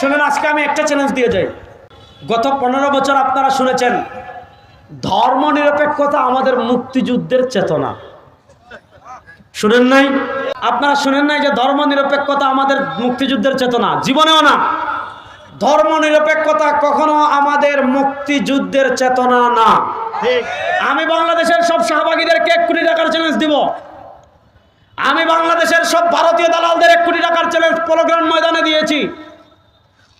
শুনেন, আজকে আমি একটা চ্যালেঞ্জ দিয়ে যাই। গত পনেরো বছর আপনারা শুনেছেন ধর্ম নিরপেক্ষতা আমাদের মুক্তিযুদ্ধের চেতনা। শুনেন নাই? আপনারা শুনেন নাই যে ধর্ম নিরপেক্ষতা আমাদের মুক্তিযুদ্ধের চেতনা? জীবনেও না। ধর্ম নিরপেক্ষতা কখনো আমাদের মুক্তিযুদ্ধের চেতনা না। আমি বাংলাদেশের সব সহভাগীদেরকে এক কোটি টাকার চ্যালেঞ্জ দিব। আমি বাংলাদেশের সব ভারতীয় দালালদের এক কোটি টাকার চ্যালেঞ্জ পলোগ্রাউন্ড ময়দানে দিয়েছি।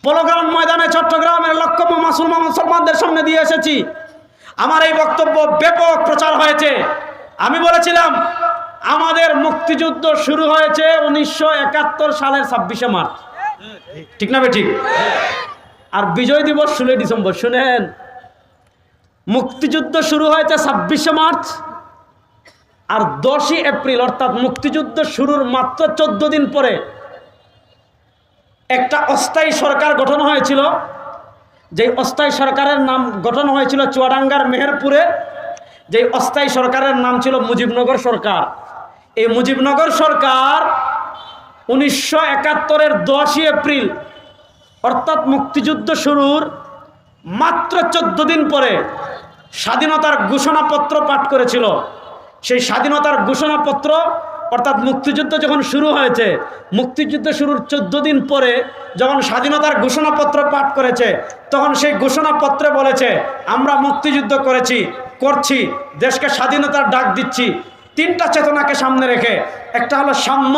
পলোগ্রাউন্ড ময়দানে চট্টগ্রামের লক্ষ মুসলমান মুসলমানদের সামনে দিয়ে এসেছি। আমার এই বক্তব্য ব্যাপক প্রচার হয়েছে। আমি বলেছিলাম, আমাদের মুক্তিযুদ্ধ শুরু হয়েছে উনিশশো একাত্তর সালের ছাব্বিশে মার্চ। ঠিক না ঠিক? আর বিজয় দিবস ষোলোই ডিসেম্বর, শুনেন। মুক্তিযুদ্ধ শুরু হয়েছে ছাব্বিশে মার্চ আর দশই এপ্রিল, অর্থাৎ মুক্তিযুদ্ধ শুরুর মাত্র চোদ্দ দিন পরে একটা অস্থায়ী সরকার গঠন হয়েছিল। যেই অস্থায়ী সরকারের নাম গঠন হয়েছিল চুয়াডাঙ্গার মেহেরপুরে, যেই অস্থায়ী সরকারের নাম ছিল মুজিবনগর সরকার। এই মুজিবনগর সরকার উনিশশো একাত্তরের দশই এপ্রিল, অর্থাৎ মুক্তিযুদ্ধ শুরুর মাত্র চোদ্দ দিন পরে স্বাধীনতার ঘোষণাপত্র পাঠ করেছিল। সেই স্বাধীনতার ঘোষণাপত্র অর্থাৎ মুক্তিযুদ্ধ যখন শুরু হয়েছে, মুক্তিযুদ্ধ শুরুর চোদ্দ দিন পরে যখন স্বাধীনতার ঘোষণাপত্র পাঠ করেছে, তখন সেই ঘোষণাপত্রে বলেছে, আমরা মুক্তিযুদ্ধ করেছি, করছি, দেশকে স্বাধীনতার ডাক দিচ্ছি। তিনটা চেতনাকে সামনে রেখে, একটা হলো সাম্য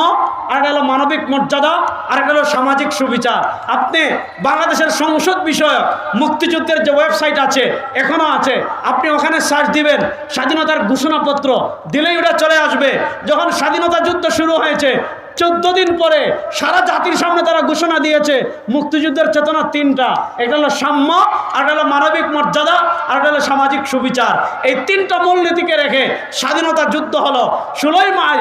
আর হলো মানবিক মর্যাদা আর হলো সামাজিক সুবিচার। আপনি বাংলাদেশের সংসদ বিষয়ক মুক্তিযুদ্ধের যে ওয়েবসাইট আছে এখনও আছে, আপনি ওখানে সার্চ দিবেন, স্বাধীনতার ঘোষণাপত্র, দিলেই ওটা চলে আসবে। যখন স্বাধীনতা যুদ্ধ শুরু হয়েছে চোদ্দ দিন পরে সারা জাতির সামনে তারা ঘোষণা দিয়েছে, মুক্তিযুদ্ধের চেতনা তিনটা। একটা হলো সাম্য একটা হলো মানবিক মর্যাদা, আর হলো সামাজিক সুবিচার। এই তিনটা মূলনীতিকে রেখে স্বাধীনতা যুদ্ধ হলো। ষোলোই মাই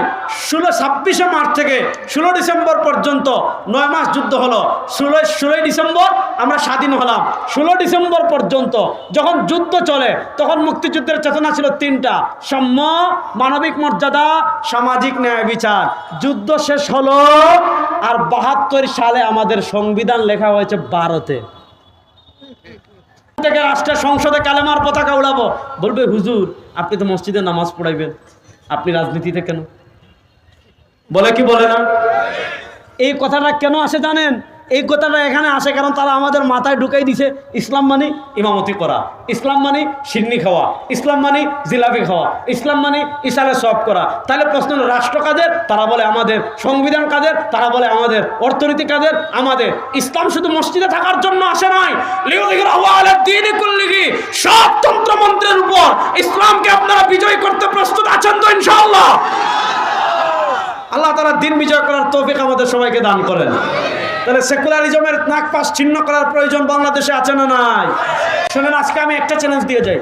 ষোলো, ছাব্বিশে মার্চ থেকে ষোলো ডিসেম্বর পর্যন্ত নয় মাস যুদ্ধ হলো। ষোলোই ষোলোই ডিসেম্বর আমরা স্বাধীন হলাম। ষোলো ডিসেম্বর পর্যন্ত যখন যুদ্ধ চলে, তখন মুক্তিযুদ্ধের চেতনা ছিল তিনটা। সাম্য, মানবিক মর্যাদা, সামাজিক ন্যায় বিচার। যুদ্ধ শেষ হলো আর বাহাত্তর সালে আমাদের সংবিধান লেখা হয়েছে ভারতে। থেকে রাষ্ট্রের সংসদে কালেমার পতাকা উড়াবো। বলবে, হুজুর, আপনি তো মসজিদে নামাজ পড়াইবেন। আপনি রাজনীতিতে কেন? বলে কি বলে না? এই কথাটা কেন আসে জানেন? এই কথাটা এখানে আসে কারণ তারা আমাদের মাথায় ঢুকাই দিছে ইসলাম মানে ইমামতি করা, ইসলাম মানে সিন্নি খাওয়া, ইসলাম মানে জিলাপি খাওয়া, ইসলাম মানে ইসালে সব করা। তাহলে প্রশ্ন রাষ্ট্র কাদের? তারা বলে আমাদের। সংবিধান কাদের? তারা বলে আমাদের। অর্থনীতি কাদের? আমাদের। ইসলাম শুধু মসজিদে থাকার জন্য আসে নয় সব তন্ত্রমন্ত্রের উপর ইসলামকে আপনারা বিজয় করতে প্রস্তুত আছেন তো ইনশাআল্লাহ। আল্লাহ তারা দিন বিজয় করার তৌফিক আমাদের সবাইকে দান করেন। তাহলে সেকুলারিজমের নাক পাশ ছিন্ন করার প্রয়োজন বাংলাদেশে আছে না নাই? শুনেন, আজকে আমি একটা চ্যালেঞ্জ দিয়ে যাই।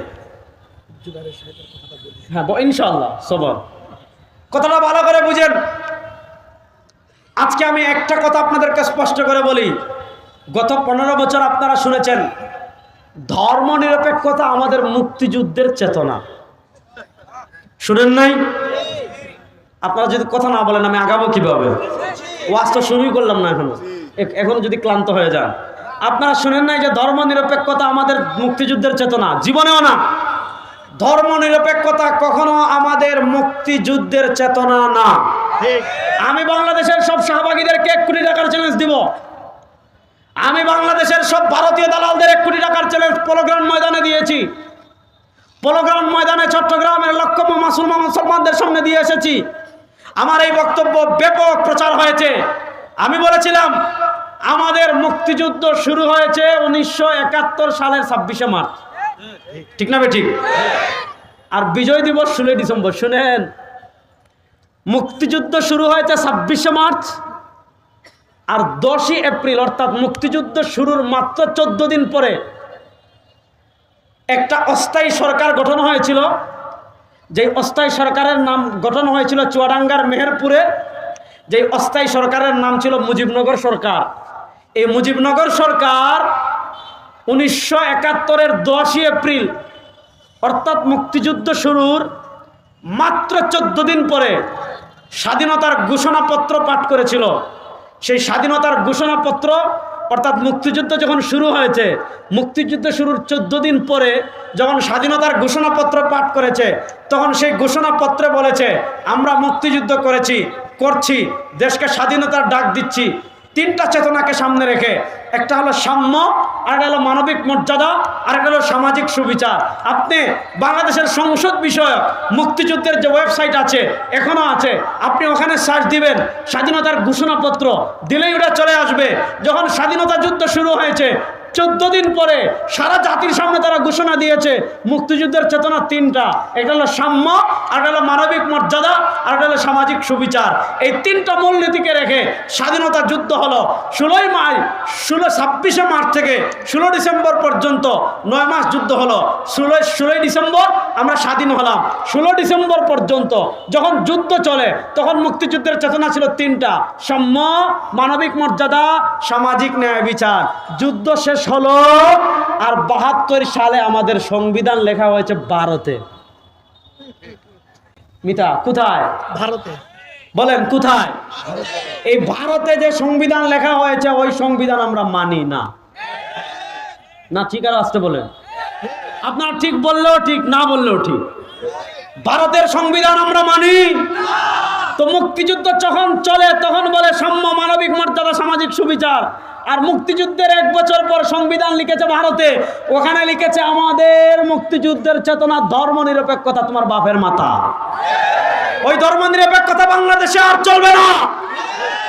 হ্যাঁ ইনশাআল্লাহ, সবর। কথাটা ভালো করে বুঝেন। আজকে আমি একটা কথা আপনাদেরকে স্পষ্ট করে বলি। গত পনেরো বছর আপনারা শুনেছেন ধর্ম নিরপেক্ষতা আমাদের মুক্তিযুদ্ধের চেতনা। শুনেন নাই? আপনারা যদি কথা না বলেন, আমি আগাবো কীভাবে? ওয়াজ তো শুরুই করলাম না এখনও। এখন যদি ক্লান্ত হয়ে যান। আপনারা শুনেন নাই যে ধর্ম নিরপেক্ষতা আমাদের মুক্তিযুদ্ধের চেতনা? জীবনেও না। ধর্ম নিরপেক্ষতা কখনো আমাদের মুক্তিযুদ্ধের চেতনা না। আমি বাংলাদেশের সব সহভাগীদেরকে এক কোটি টাকার চ্যালেঞ্জ দিব। আমি বাংলাদেশের সব ভারতীয় দালালদের এক কোটি টাকার চ্যালেঞ্জ পলোগ্রাউন্ড ময়দানে দিয়েছি। পলোগ্রাউন্ড ময়দানে চট্টগ্রামের লক্ষ মুসলমান মুসলমানদের সামনে দিয়ে এসেছি। আমার এই বক্তব্য ব্যাপক প্রচার হয়েছে। আমি বলেছিলাম, আমাদের মুক্তিযুদ্ধ শুরু হয়েছে উনিশশো একাত্তর সালের ছাব্বিশে মার্চ। ঠিক না ঠিক? আর বিজয় দিবস ষোলোই ডিসেম্বর, শুনেন। মুক্তিযুদ্ধ শুরু হয়েছে ছাব্বিশে মার্চ আর দশই এপ্রিল, অর্থাৎ মুক্তিযুদ্ধ শুরুর মাত্র চোদ্দ দিন পরে একটা অস্থায়ী সরকার গঠন হয়েছিল। যেই অস্থায়ী সরকারের নাম গঠন হয়েছিল চুয়াডাঙ্গার মেহেরপুরে, যেই অস্থায়ী সরকারের নাম ছিল মুজিবনগর সরকার। এই মুজিবনগর সরকার উনিশশো একাত্তরের দশই এপ্রিল, অর্থাৎ মুক্তিযুদ্ধ শুরুর মাত্র চোদ্দ দিন পরে স্বাধীনতার ঘোষণাপত্র পাঠ করেছিল। সেই স্বাধীনতার ঘোষণাপত্র অর্থাৎ মুক্তিযুদ্ধ যখন শুরু হয়েছে, মুক্তিযুদ্ধ শুরুর চোদ্দ দিন পরে যখন স্বাধীনতার ঘোষণাপত্র পাঠ করেছে, তখন সেই ঘোষণাপত্রে বলেছে, আমরা মুক্তিযুদ্ধ করেছি, করছি, দেশকে স্বাধীনতার ডাক দিচ্ছি। তিনটা চেতনাকে সামনে রেখে, একটা হলো সাম্য আর হলো মানবিক মর্যাদা আর হলো সামাজিক সুবিচার। আপনি বাংলাদেশের সংসদ বিষয়ক মুক্তিযুদ্ধের যে ওয়েবসাইট আছে এখনও আছে, আপনি ওখানে সার্চ দিবেন, স্বাধীনতার ঘোষণাপত্র, দিলেই ওটা চলে আসবে। যখন স্বাধীনতা যুদ্ধ শুরু হয়েছে চোদ্দ দিন পরে সারা জাতির সামনে তারা ঘোষণা দিয়েছে, মুক্তিযুদ্ধের চেতনা তিনটা। একটা হলো সাম্য, আর হলো মানবিক মর্যাদা, আর হলো সামাজিক সুবিচার। এই তিনটা মূলনীতিকে রেখে স্বাধীনতা যুদ্ধ হলো। ষোলোই মাই ষোলো, ছাব্বিশে মার্চ থেকে ষোলো ডিসেম্বর পর্যন্ত নয় মাস যুদ্ধ হলো। ষোলোই ষোলোই ডিসেম্বর আমরা স্বাধীন হলাম। ষোলো ডিসেম্বর পর্যন্ত যখন যুদ্ধ চলে, তখন মুক্তিযুদ্ধের চেতনা ছিল তিনটা। সাম্য, মানবিক মর্যাদা, সামাজিক ন্যায় বিচার। যুদ্ধ শেষ হলো আর বাহাত্তর সালে আমাদের সংবিধান লেখা হয়েছে ভারতে। মিতা কোথায়? ভারতে। বলেন কোথায়? এই ভারতে যে সংবিধান লেখা হয়েছে ওই সংবিধান আমরা মানি না। না ঠিক আর আসতে বলেন। আপনার ঠিক বললেও ঠিক না বললেও ঠিক। ভারতের সংবিধান আমরা মানি। তো মুক্তিযুদ্ধ যখন চলে তখন বলে সাম্য মানবিক মর্যাদা সামাজিক সুবিচার। আর মুক্তিযুদ্ধের এক বছর পর সংবিধান লিখেছে ভারতে। ওখানে লিখেছে, আমাদের মুক্তিযুদ্ধের চেতনা ধর্ম নিরপেক্ষতা তোমার বাপের মাথা। ওই ধর্ম নিরপেক্ষতা বাংলাদেশে আর চলবে না।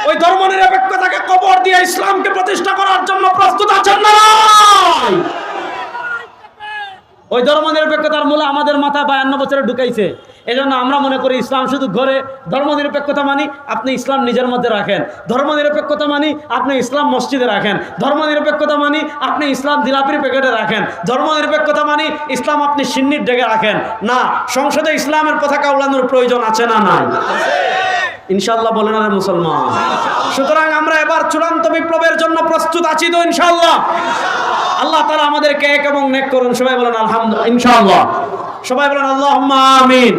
ওই ধর্ম নিরপেক্ষতাকে কবর দিয়ে ইসলামকে প্রতিষ্ঠা করার জন্য প্রস্তুত আছেন না ওই ধর্ম নিরপেক্ষতার মূলে আমাদের মাথা বায়ান্ন বছরে ঢুকাইছে। এজন্য আমরা মনে করি ইসলাম শুধু ঘরে ধর্ম নিরপেক্ষতা মানি, আপনি ইসলাম নিজের মধ্যে রাখেন। ধর্ম নিরপেক্ষতা মানি, আপনি ইসলাম মসজিদে রাখেন। ধর্ম নিরপেক্ষতা মানি, আপনি ইসলাম জিলাপির প্যাকেটে রাখেন। ধর্ম নিরপেক্ষতা মানি, ইসলাম আপনি সিন্নির ডেকে রাখেন। না, সংসদে ইসলামের পতাকা উড়ানোর প্রয়োজন আছে না নাই? ইনশাল্লাহ বলেন আরে মুসলমান। সুতরাং আমরা এবার চূড়ান্ত বিপ্লবের জন্য প্রস্তুত আছি তো ইনশাল্লাহ আল্লাহ তারা আমাদেরকে এক এবং নেক করুন। সবাই বলেন, আলহামদুলিল্লাহ। ইনশাআল্লাহ। সবাই বলেন আল্লাহ আমিন।